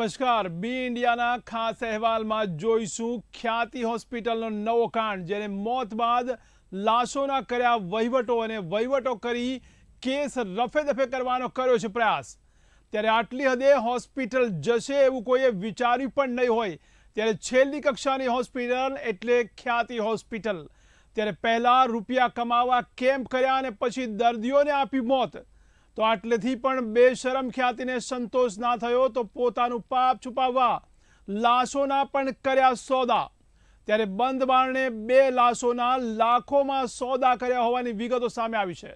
નમસ્કાર. બી ઇન્ડિયાના ખાસ અહેવાલમાં જોઈશું ખ્યાતિ હોસ્પિટલનો નવો કાંડ, જેને મોત બાદ લાશોના કર્યા વહીવટો અને વહીવટો કરી કેસ રફે દફે કરવાનો કર્યો છે પ્રયાસ. ત્યારે આટલી હદે હોસ્પિટલ જશે એવું કોઈએ વિચાર્યું પણ નહીં હોય. ત્યારે છેલ્લી કક્ષાની હોસ્પિટલ એટલે ખ્યાતિ હોસ્પિટલ. ત્યારે પહેલાં રૂપિયા કમાવા કેમ્પ કર્યા અને પછી દર્દીઓને આપી મોત. તો આટલેથી પણ બેશરમ ખ્યાતિને સંતોષ ના થયો તો પોતાનું પાપ છુપાવવા લાશોના પણ કર્યા સોદા. ત્યારે બંધ બારણે બે લાશોના લાખોમાં સોદા કર્યા હોવાની વિગતો સામે આવી છે.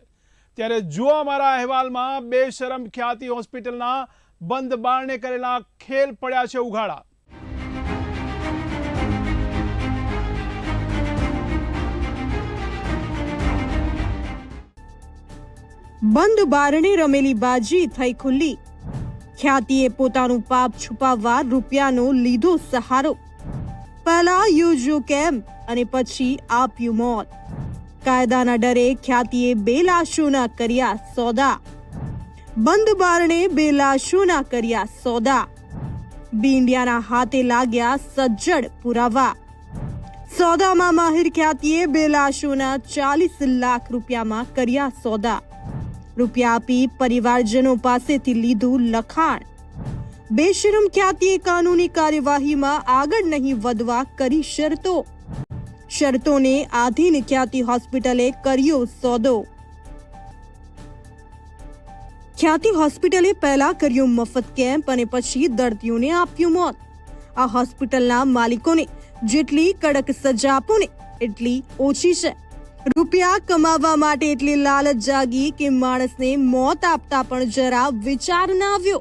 ત્યારે જુઓ અમારા અહેવાલમાં બેશરમ ખ્યાતિ હોસ્પિટલના બંધ બારણે કરેલા ખેલ પડ્યા છે ઉઘાડા. બંધ બારણે રમેલી બાજી થઈ ખુલ્લી. ખ્યાતિએ પોતાનું પાપ છુપાવવા રૂપિયાનો લીધો સહારો. પહેલા યોજ્યો કેમ અને પછી આપ્યું મોત કાયદાના ડરે ખ્યાતિએ બે લાશોના કર્યા સોદા. બંધ બારણે બે લાશોના કર્યા સોદા. બિંડિયાના હાથે લાગ્યા સજ્જડ પુરાવા. સોદામાં માહિર ખ્યાતિએ બે લાશોના ચાલીસ લાખ રૂપિયામાં કર્યા સોદા. રૂપિયા આપી પરિવારજનો પાસેથી લીધું લખાણ. બેશરમ ખ્યાતિએ કાનૂની કાર્યવાહીમાં આગળ નહીં વધવા કરી શરતો. શરતોને આધીન ખ્યાતિ હોસ્પિટલે કર્યો સોદો. ખ્યાતિ હોસ્પિટલે પહેલા કર્યો મફત કેમ્પ અને પછી દર્દીઓને આપ્યું મોત. આ હોસ્પિટલના માલિકોને જેટલી કડક સજા આપો ને એટલી ઓછી છે. રૂપિયા કમાવા માટે એટલી લાલચ જાગી કે માણસને મોત આપતા પણ જરા વિચાર ના આવ્યો.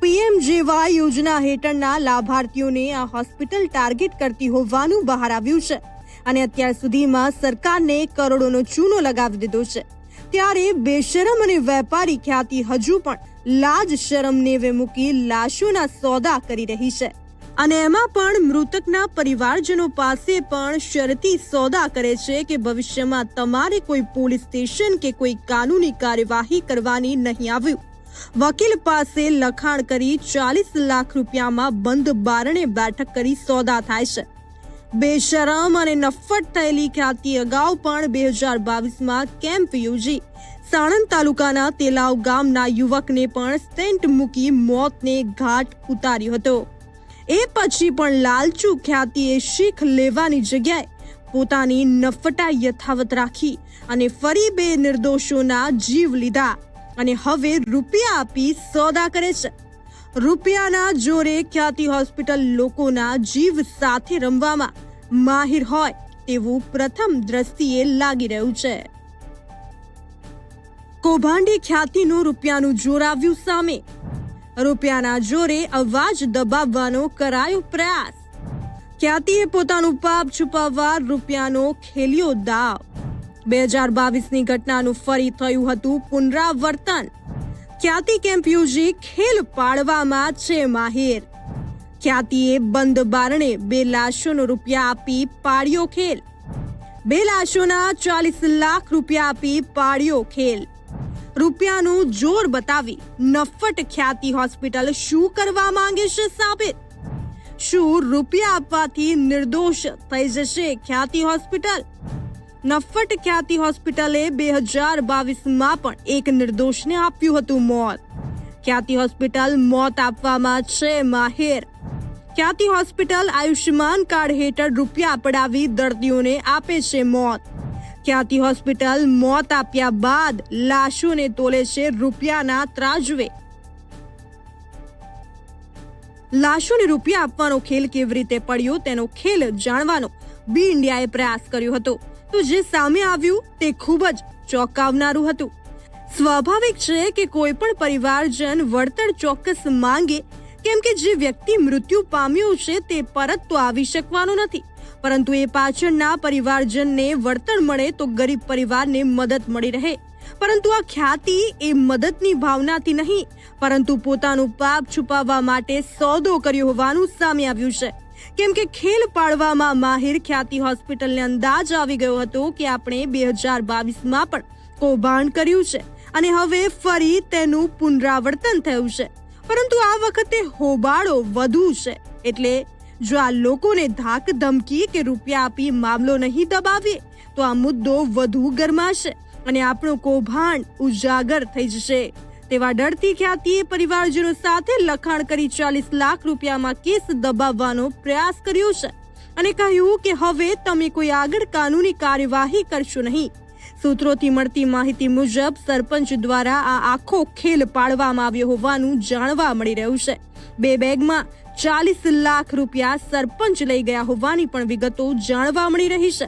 પીએમ જેવા યોજના હેઠળના લાભાર્થીઓને આ હોસ્પિટલ ટાર્ગેટ કરતી હોવાનું બહાર આવ્યું છે અને અત્યાર સુધીમાં સરકારને કરોડોનો ચૂનો લગાવી દીધો છે. ત્યારે બેશરમ અને વેપારી ખ્યાતિ હજુ પણ લાજ શરમ નેવે મૂકી લાશોના સોદા કરી રહી છે. અને એમાં પણ મૃતકના પરિવારજનો પાસે પણ શરતી સોદા કરે છે કે ભવિષ્યમાં તમારે કોઈ પોલીસ સ્ટેશન કે કોઈ કાનૂની કાર્યવાહી કરવાની નહીં આવ્યું. વકીલ પાસે લખાણ કરી ચાલીસ લાખ રૂપિયામાં બંધ બારણે બેઠક કરી સોદા થાય છે. બેશરમ અને નફ્ફટ થયેલી ખ્યાતિ અગાઉ પણ બે હજાર બાવીસમાં કેમ્પ યોજી. સાણંદ તાલુકાના તેલાવ ગામના યુવકને પણ સ્ટેન્ટ મૂકી મોતને ઘાટ ઉતાર્યો હતો. એ પછી પણ લાલચુ ખ્યાતિએ શીખ લેવાની જગ્યાએ પોતાની નફટા યથાવત રાખી અને ફરી બે નિર્દોષોના જીવ લીધા અને હવે રૂપિયા આપી સોદા કરે છે. રૂપિયાના જોરે ખ્યાતિ હોસ્પિટલ લોકોના જીવ સાથે રમવામાં માહિર હોય તેવું પ્રથમ દ્રષ્ટિએ લાગી રહ્યું છે. કૌભાંડી ખ્યાતિનું રૂપિયાનું જોર આવ્યું સામે રૂપિયાના જોરે અવાજ દબાવવાનો કરાયો પ્રયાસ. ખ્યાતિએ પોતાનું પાપ છુપાવવા રૂપિયાનો ખેલ્યો દાવ. બે હજાર બાવીસની ઘટનાનું ફરી થયું હતું પુનરાવર્તન. ખ્યાતિ કેમ્પ ખેલ પાડવામાં છે માહિર. ખ્યાતિએ બંધ બારણે બે લાશોનો રૂપિયા આપી પાડ્યો ખેલ. બે લાશોના ચાલીસ લાખ રૂપિયા આપી પાડ્યો ખેલ. રૂપિયાનું જોર બતાવી નફ્ફટ ખ્યાતિ હોસ્પિટલ શું કરવા માંગે છે સાબિત? શું રૂપિયા આપવાથી નિર્દોષ થઈ જશે ખ્યાતિ હોસ્પિટલ? નફ્ફટ ખ્યાતિ હોસ્પિટલે બે હજાર બાવીસમાં પણ એક નિર્દોષને આપ્યું હતું મોત. ખ્યાતિ હોસ્પિટલ મોત આપવામાં છે માહેર. ખ્યાતિ હોસ્પિટલ આયુષ્યમાન કાર્ડ હેઠળ રૂપિયા પડાવી દર્દીઓને આપે છે મોત. ખ્યાતિ હોસ્પિટલ મોત આપ્યા બાદ લાશોને તોલે છે રૂપિયાના ત્રાજવે. લાશોને રૂપિયા આપવાનો ખેલ કેવી રીતે પડ્યો તેનો ખેલ જાણવાનો બી ઇન્ડિયાએ પ્રયાસ કર્યો હતો. તો જે સામે આવ્યું તે ખૂબ જ ચોંકાવનારું હતું. સ્વાભાવિક છે કે કોઈ પણ પરિવારજન વળતર ચોક્કસ માંગે, કેમ કે જે વ્યક્તિ મૃત્યુ પામ્યો છે તે પરત તો આવી શકવાનો નથી. પરંતુ એ પાછળના પરિવારજનને વળતર મળે તો ગરીબ પરિવારને મદદ મળી રહે. પરંતુ આ ખ્યાતિ એ મદદની ભાવનાથી નહીં, પરંતુ પોતાનું પાપ છુપાવવા માટે સોદો કર્યો હોવાનું સામે આવ્યું છે. કેમ કે ખેલ પાડવામાં માહિર ખ્યાતિ હોસ્પિટલને અંદાજ આવી ગયો હતો કે આપણે બે હજાર બાવીસમાં પણ કૌભાંડ કર્યું છે અને હવે ફરી તેનું પુનરાવર્તન થયું છે. પરંતુ આ વખતે હોબાળો વધુ છે, એટલે જો આ લોકોને ધાક ધમકી કે રૂપિયા આપી મામલો નહીં દબાવીએ, તો આ મુદ્દો વધુ ગરમાશે અને આપણું કૌભાંડ ઉજાગર થઈ જશે. તેવા ડરથી ખ્યાતિએ પરિવારજનો સાથે લખાણ કરી ચાલીસ લાખ રૂપિયામાં કેસ દબાવવાનો પ્રયાસ કર્યો છે અને કહ્યું કે હવે તમે કોઈ આગળ કાનૂની કાર્યવાહી કરશો નહીં. સૂત્રોથી મળતી માહિતી મુજબ, સરપંચ દ્વારા આ આખો ખેલ પાડવામાં આવ્યો હોવાનું જાણવા મળી રહ્યું છે. બે બેગમાં ચાલીસ લાખ રૂપિયા સરપંચ લઈ ગયા હોવાની પણ વિગતો જાણવા મળી રહી છે.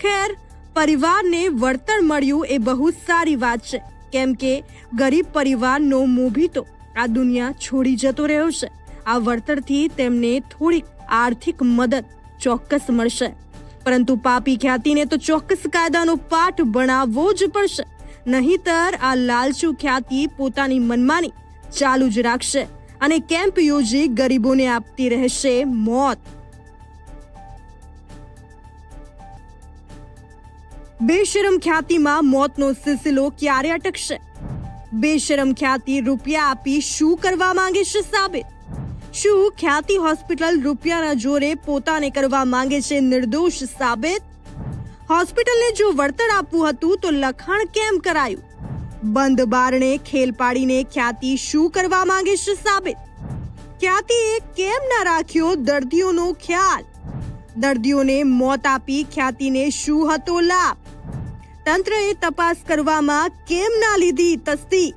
ખેર, પરિવારને વળતર મળ્યું એ બહુ સારી વાત છે. કેમ કે ગરીબ પરિવારનો મોભી તો આ દુનિયા છોડી જતો રહ્યો છે. આ વળતરથી તેમને થોડીક આર્થિક મદદ ચોક્કસ મળશે. પરંતુ પાપી ખ્યાતિને તો ચોક્કસ કાયદાનો પાઠ ભણાવવો જ પડશે. નહીતર આ લાલચુ ખ્યાતિ પોતાની મનમાની ચાલુ જ રાખશે. અને કેમ્પ યોજી ગરીબોને આપતી રહેશે મોત. બેશરમ ખ્યાતિમાં મોતનો સિલસિલો ક્યારે અટકશે? બેશરમ ખ્યાતિ રૂપિયા આપી શું કરવા માંગે છે સાબિત? શું ખ્યાતિ હોસ્પિટલ રૂપિયાના જોરે પોતાને કરવા માંગે છે નિર્દોષ સાબિત? હોસ્પિટલને જો વળતર આપવું હતું તો લખાણ કેમ કરાયું? બંધ બારણે ખેલ પાડીને ખ્યાતિ શું કરવા માંગે છે સાબિત? ખ્યાતિએ કેમ ના રાખ્યો દર્દીઓનો ખ્યાલ? દર્દીઓને મોત આપી ખ્યાતિને શું હતો લાભ? તંત્રએ તપાસ કરવામાં કેમ ના લીધી તસ્તી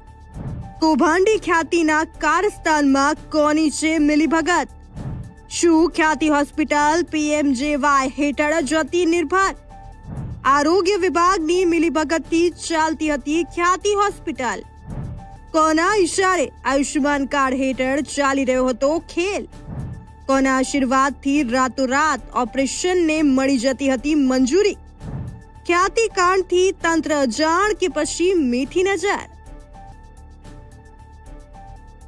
કૌભાંડી ખ્યાતિના કારસ્તાનમાં કોની છે મિલીભગત? શું ખ્યાતિ હોસ્પિટલ પીએમજેવાય હેઠળ જ હતી નિર્ભર? આરોગ્ય વિભાગની મિલીભગતથી ચાલતી હતી ખ્યાતિ હોસ્પિટલ. કોના ઈશારે આયુષ્યમાન કાર્ડ હેઠળ ચાલી રહ્યો હતો ખેલ? કોના આશીર્વાદથી રાતોરાત ઓપરેશનને મળી જતી હતી મંજૂરી? ખ્યાતિ કાંડથી તંત્ર જાણ કે પછી મીઠી નજર?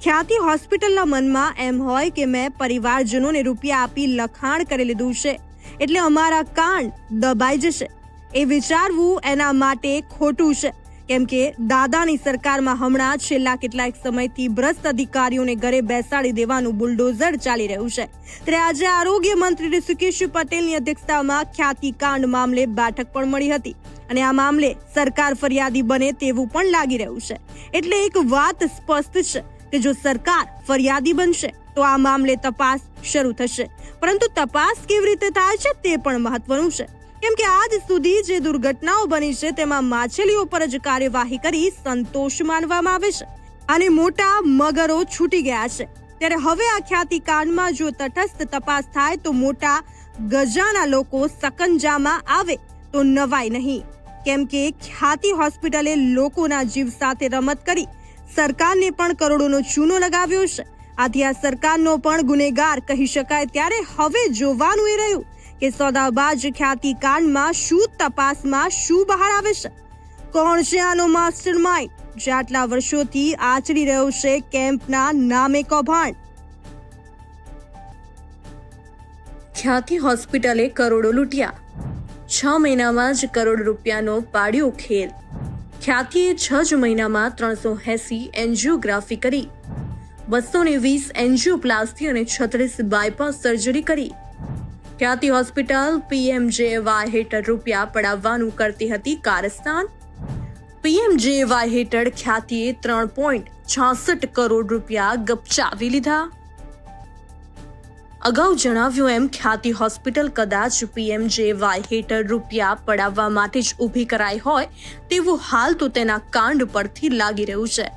ખ્યાતિ હોસ્પિટલના મનમાં એમ હોય કે મેં પરિવારજનોને રૂપિયા આપી લખાણ કરી લીધું છે. એટલે અમારા કાંડ દબાઈ જશે. એ વિચારવું એના માટે ખોટું છે. કેમ કે દાદાની સરકારમાં હમણાં છેલ્લા કેટલાક સમયથી ભ્રષ્ટ અધિકારીઓને ઘરે બેસાડી દેવાનું બુલડોઝર ચાલી રહ્યું છે. ત્યારે આજે આરોગ્ય મંત્રી ઋષિકેશ પટેલની અધ્યક્ષતામાં ખ્યાતિ કાંડ મામલે બેઠક પણ મળી હતી. અને આ મામલે સરકાર ફરિયાદી બને તેવું પણ લાગી રહ્યું છે. એટલે એક વાત સ્પષ્ટ છે કે જો સરકાર ફરિયાદી બનશે, તો આ મામલે તપાસ શરૂ થશે. પરંતુ તપાસ કેવી રીતે થાય છે તે પણ મહત્વનું છે. કેમ કે આજ સુધી જે દુર્ઘટનાઓ બની છે, તેમાં માછલીઓ પર જ કાર્યવાહી કરી સંતોષ માનવામાં આવે છે અને મોટા મગરો છૂટી ગયા છે. ત્યારે હવે આ ખ્યાતિ કાંડમાં જો તટસ્થ તપાસ થાય, તો મોટા ગજાના લોકો સકંજામાં આવે તો નવાય નહીં. કેમ કે ખ્યાતિ હોસ્પિટલે લોકોના જીવ સાથે રમત કરી સરકારને પણ કરોડોનો ચૂનો લગાવ્યો છે. આથી આ સરકારનો પણ ગુનેગાર કહી શકાય. ત્યારે હવે જોવાનું એ રહ્યું કે સોદાબાજ ખ્યાતિ કાંડમાં શું તપાસમાં શું બહાર આવે છે? કોણ છે આનો માસ્ટર માઇન્ડ જે આટલા વર્ષોથી આચરી રહ્યો છે કેમ્પના નામે કૌભાંડ. ખ્યાતિ હોસ્પિટલે કરોડો લૂંટ્યા. છ મહિનામાં જ કરોડ રૂપિયાનો પાડ્યો ખેલ. ખ્યાતિએ છ જ મહિનામાં ત્રણસો એસી એન્જિયોગ્રાફી કરી. બસો ને વીસ એન્જિયોપ્લાસ્ટી અને છત્રીસ બાયપાસ સર્જરી કરી. ખ્યાતિ હોસ્પિટલ પીએમજેવાય હેઠળ રૂપિયા પડાવવાનું કરતી હતી કારસ્તાન. પીએમજેવાય હેઠળ ખ્યાતિએ ત્રણ પોઈન્ટ છાસઠ કરોડ રૂપિયા ગપચાવી લીધા. અગાઉ જણાવ્યું એમ, ખ્યાતિ હોસ્પિટલ કદાચ પીએમજેવાય હેઠળ રૂપિયા પડાવવા માટે જ ઊભી કરાઈ હોય તેવું હાલ તો તેના કાંડ પરથી લાગી રહ્યું છે.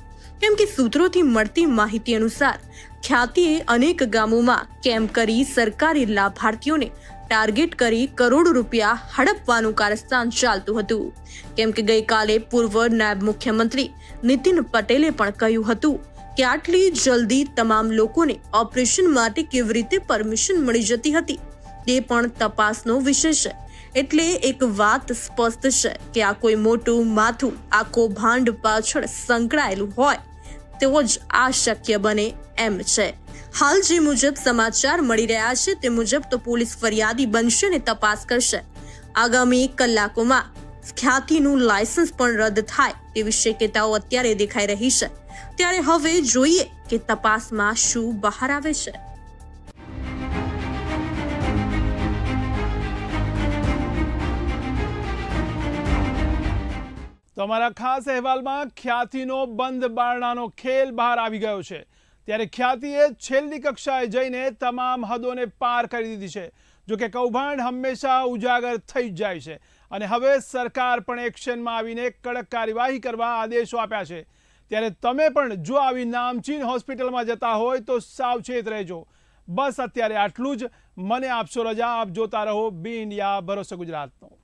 કેમ કે સૂત્રોથી મળતી માહિતી અનુસાર, ખ્યાતિએ અનેક ગામોમાં કેમ્પ કરી સરકારી લાભાર્થીઓને ટાર્ગેટ કરી કરોડો રૂપિયા હડપવાનું કારસ્તાન ચાલતું હતું. કેમ કે ગઈકાલે પૂર્વ નાયબ મુખ્યમંત્રી નીતિન પટેલે પણ કહ્યું હતું કે આટલી જલ્દી તમામ લોકોને ઓપરેશન માટે કેવી રીતે પરમિશન મળી જતી હતી, તે પણ તપાસનો વિષય છે. એટલે એક વાત સ્પષ્ટ છે કે આ કોઈ મોટું માથું આ કૌભાંડ પાછળ સંકળાયેલું હોય તેવો જ આ શક્ય બને એમ છે. હાલ જે મુજબ સમાચાર મળી રહ્યા છે તે મુજબ તો પોલીસ ફરિયાદી બનશે અને તપાસ કરશે. આગામી કલાકોમાં ખ્યાતિનું લાયસન્સ પણ રદ થાય તેવી શક્યતાઓ અત્યારે દેખાઈ રહી છે. ત્યારે હવે જોઈએ કે તપાસમાં શું બહાર આવે છે. તો અમારા ખાસ અહેવાલમાં ખ્યાતિનો બંધ બારણાનો ખેલ બહાર આવી ગયો છે. ત્યારે ખ્યાતિએ છેલ્લી કક્ષાએ જઈને તમામ હદોને પાર કરી દીધી છે. જોકે કૌભાંડ હંમેશા ઉજાગર થઈ જ જાય છે અને હવે સરકાર પણ એક્શનમાં આવીને કડક કાર્યવાહી કરવા આદેશો આપ્યા છે. ત્યારે તમે પણ જો આવી નામચીન હોસ્પિટલમાં જતા હોય તો સાવચેત રહેજો. બસ અત્યારે આટલું જ. મને આપશો રજા, આપ જોતા રહો. બી ઇન્ડિયા, ભરોસો ગુજરાતનો.